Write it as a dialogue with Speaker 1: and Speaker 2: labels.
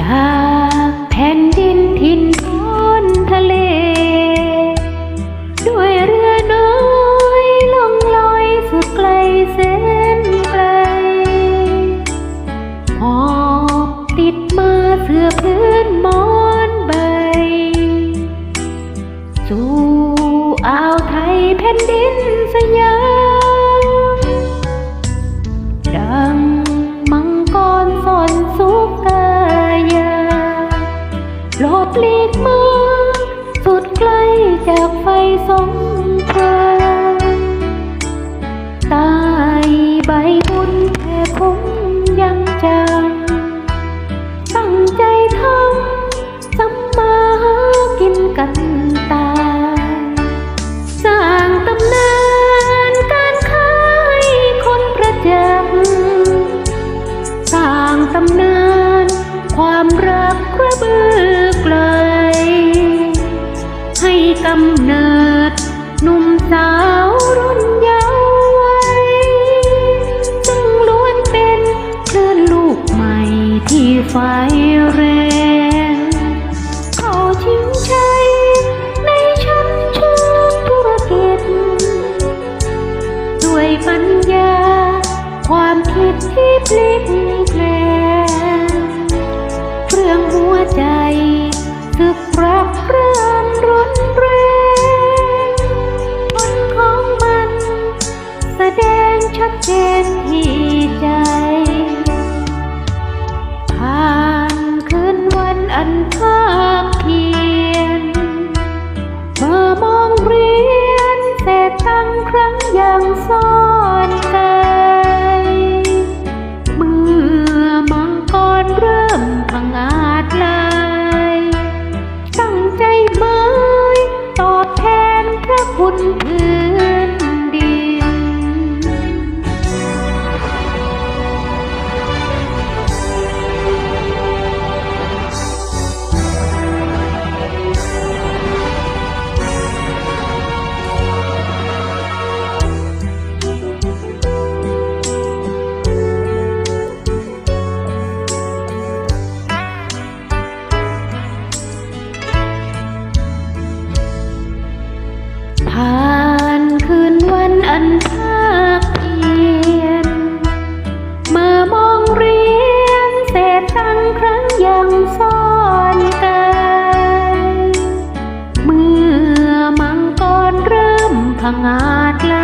Speaker 1: จากแผ่นดินถิ่นท้นทะเล ด้วยเรือน้อยล่องลอยสุดไกลเสนไกลหอบติดมาเสื้อพื้นมอนใบ สู่อ่าวไทยแผ่นดินสยาม 성. में ยังซ่อนไกลเมื่อมังกรเริ่มพังอาจลายตั้งใจเมยตอบแทนพระคุณเธอ thang at la